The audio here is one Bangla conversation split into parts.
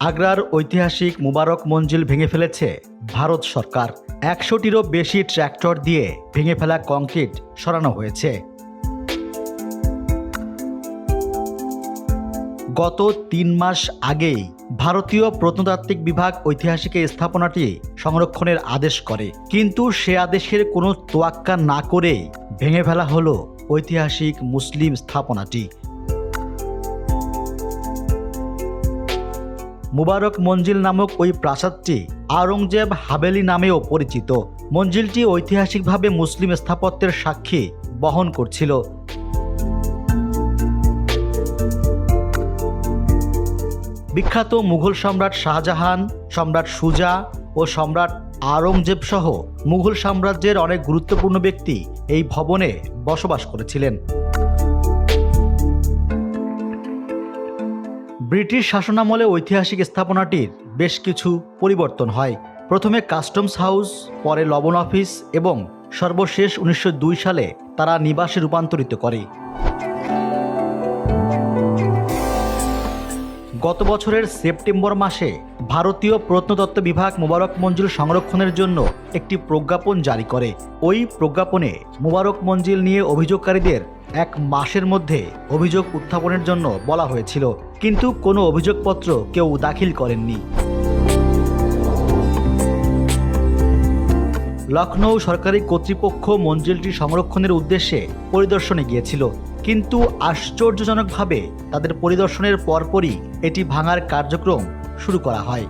আগ্রার ঐতিহাসিক মুবারক মঞ্জিল ভেঙে ফেলেছে ভারত সরকার। একশোটিরও বেশি ট্র্যাক্টর দিয়ে ভেঙে ফেলা কংক্রিট সরানো হয়েছে। গত তিন মাস আগেই ভারতীয় প্রত্নতাত্ত্বিক বিভাগ ঐতিহাসিক স্থাপনাটি সংরক্ষণের আদেশ করে। কিন্তু সে আদেশের কোনো তোয়াক্কা না করেই ভেঙে ফেলা হলো ঐতিহাসিক মুসলিম স্থাপনাটি। মুবারক মঞ্জিল নামক ওই প্রাসাদটি আওরঙ্গজেব হাবেলি নামেও পরিচিত। মঞ্জিলটি ঐতিহাসিকভাবে মুসলিম স্থাপত্যের সাক্ষী বহন করছিল। বিখ্যাত মুঘল সম্রাট শাহজাহান, সম্রাট সুজা ও সম্রাট আওরঙ্গজেব সহ মুঘল সাম্রাজ্যের অনেক গুরুত্বপূর্ণ ব্যক্তি এই ভবনে বসবাস করেছিলেন। ব্রিটিশ শাসনামলে ঐতিহাসিক স্থাপনাটির বেশ কিছু পরিবর্তন হয়। প্রথমে কাস্টমস হাউস, পরে লবণ অফিস এবং সর্বশেষ উনিশশো দুই সালে তারা নিবাসে রূপান্তরিত করে। গত বছরের সেপ্টেম্বর মাসে ভারতীয় প্রত্নতত্ত্ব বিভাগ মোবারক মঞ্জিল সংরক্ষণের জন্য একটি প্রজ্ঞাপন জারি করে। ওই প্রজ্ঞাপনে মোবারক মঞ্জিল নিয়ে অভিযোগকারীদের এক মাসের মধ্যে অভিযোগ উত্থাপনের জন্য বলা হয়েছিল, কিন্তু কোনো অভিযোগপত্র কেউ দাখিল করেননি। লখনৌ সরকারি কর্তৃপক্ষ মঞ্জিলটি সংরক্ষণের উদ্দেশ্যে পরিদর্শনে গিয়েছিল, কিন্তু আশ্চর্যজনকভাবে তাদের পরিদর্শনের পরপরই এটি ভাঙার কার্যক্রম শুরু করা হয়।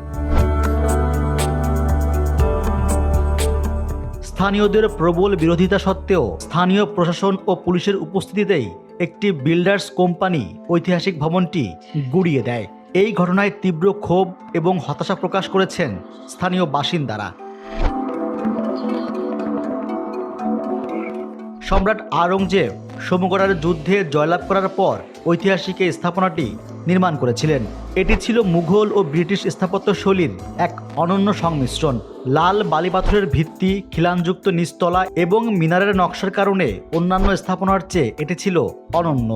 স্থানীয়দের প্রবল বিরোধিতা সত্ত্বেও স্থানীয় প্রশাসন ও পুলিশের উপস্থিতিতেই একটি বিল্ডার্স কোম্পানি ঐতিহাসিক ভবনটি গুড়িয়ে দেয়। এই ঘটনায় তীব্র ক্ষোভ এবং হতাশা প্রকাশ করেছেন স্থানীয় বাসিন্দারা। সম্রাট আওরঙ্গজেব সমগড়ার যুদ্ধে জয়লাভ করার পর ঐতিহাসিক এই স্থাপনাটি নির্মাণ করেছিলেন। এটি ছিল মুঘল ও ব্রিটিশ স্থাপত্য শৈলীর এক অনন্য সংমিশ্রণ। লাল বালিপাথরের ভিত্তি, খিলানযুক্ত নিস্তলা এবং মিনারের নকশার কারণে অন্যান্য স্থাপনার চেয়ে এটি ছিল অনন্য।